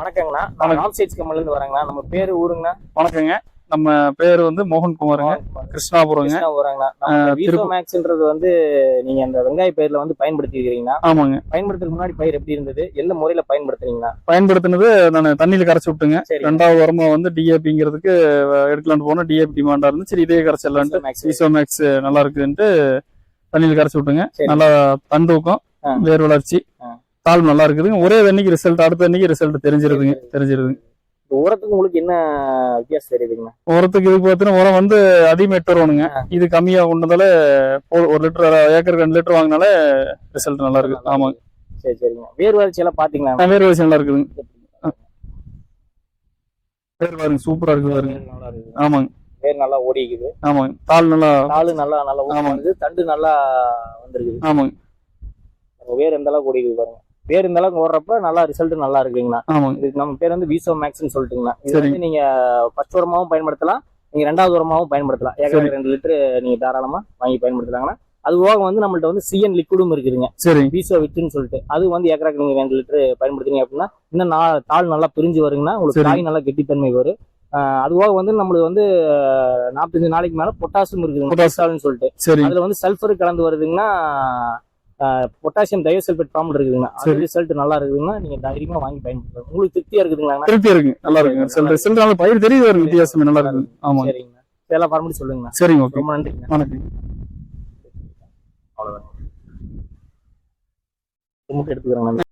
வணக்கங்கண்ணா. நான் ராம் சைட்ஸ் கம்பெனில இருந்து வரேங்கண்ணா. நம்ம பேரு ஊருங்கண்ணா. வணக்கங்க. நம்ம பேர் வந்து மோகன் குமாருங்க கிருஷ்ணாபுரங்க நம்ம வீசோ மேக்ஸ்ன்றது வந்து நீங்க அந்த வெங்காய பயிர்ல வந்து பயன்படுத்தி இருக்கிறீங்கன்னா ஆமாங்க. பயன்படுத்துறதுக்கு முன்னாடி பயிர் எப்படி இருந்தது? எந்த முறையில பயன்படுத்துறீங்கண்ணா பயன்படுத்தினது நான் தண்ணியில கரைச்சு விட்டுங்க. ரெண்டாவது உரமா வந்து டிஏபிங்கிறதுக்கு எடுக்கலான்னு போனா டிஏபி டிமாண்டா இருந்து சரி இதே கரைச்சிடலான்ட்டு சீசோ மேக்ஸ் நல்லா இருக்குதுன்ட்டு தண்ணியில கரைச்சு விட்டுங்க. நல்லா தண்டூக்கம். வேர் வளர்ச்சி. தாள் நல்லா இருக்குதுங்க. ஒரே தண்ணிக்கு ரிசல்ட் அடுத்த தண்ணிக்கு ரிசல்ட் தெரிஞ்சிருதுங்க தெரிஞ்சிருதுங்க. உரத்துக்கு உங்களுக்கு என்ன வித்தியாசம் தெரியுதுங்கண்ணா? உரத்துக்கு இதுக்கு பார்த்தீங்கன்னா உரம் வந்து அதிகமாக எட்டு வருவானுங்க. ஆ. இது கம்மியா கொண்டதால ஒரு- லிட்டர் ஏக்கருக்கு ரெண்டு லிட்டர் வாங்கினால ரிசல்ட் நல்லா இருக்கு. ஆமாங்க. சரி சரிங்க. வேர் வளர்ச்சி எல்லாம் பாத்தீங்களா? வேர் வளர்ச்சி நல்லா இருக்குதுங்க. வேர் பாருங்க சூப்பரா இருக்குது பாருங்க. ஆமாங்க. வேர் நல்லா ஓடிக்குது. ஆமாங்க. தாள் நல்லா தாளு நல்லா நல்லா ஆமாங்க. தண்டு நல்லா வந்திருக்குது. ஆமாங்க. வேர் எந்த அளவுக்கு ஓடிக்குது பாருங்க. வேர் இந்த அளவுக்கு ஓடுறப்ப நல்லா ரிசல்ட் நல்லா இருக்குங்கண்ணா. இதுக்கு நம்ம பேர் வந்து வீசோ மேக்ஸ்னு சொல்லிட்டுங்கண்ணா. இது. வந்து நீங்க ஃபர்ஸ்ட் உரமாவும் பயன்படுத்தலாம். நீங்க ரெண்டாவது உரமாவும் பயன்படுத்தலாம். ஏக்கருக்கு ரெண்டு லிட்டர் நீங்க தாராளமா வாங்கி பயன்படுத்தலாங்கன்னா அது போக வந்து நம்மள்ட்ட வந்து சிஎன் லிக்விடும் இருக்குதுங்க. சரிங்க வீசோ வித்துன்னு சொல்லிட்டு. அது வந்து ஏக்கராக்கு நீங்க ரெண்டு லிட்டர் பயன்படுத்துறீங்க அப்படின்னா இன்னும் நா- தாள் நல்லா பிரிஞ்சு வருங்கன்னா உங்களுக்கு சரி. காய் நல்லா கெட்டித்தன்மை வரும். அது போக வந்து நம்மளுக்கு வந்து நாற்பத்தஞ்சு நாளைக்கு மேல பொட்டாசியம் Potassium. பொட்டாசியம்னு சொல்லிட்டு. அதுல வந்து சல்ஃபர் கலந்து வருதுங்கன்னா பொட்டாசியம் டயோசல்பேட் ஃபார்ம் இருக்குதுங்க. அது. ரிசல்ட் நல்லா இருக்குதுன்னா நீங்க தைரியமா வாங்கி பயன்படுத்தலாம். உங்களுக்கு திருப்தியா இருக்குதுங்களா திருப்தியா இருக்கு நல்லா இருக்குங்க. ரிசல்ட் ரிசல்ட் நல்லா பயிர் தெரியுது ஒரு வித்தியாசம். நல்லா இருக்குது ஆமாங்க. சரிங்கண்ணா இதெல்லாம் ஃபார்மலி சொல்லுங்கண்ணா. சரிங்க ஓகே. ரொம்ப நன்றிங்கண்ணா வணக்கம். அவ்வளவுதான் எடுத்துக்கிறேன்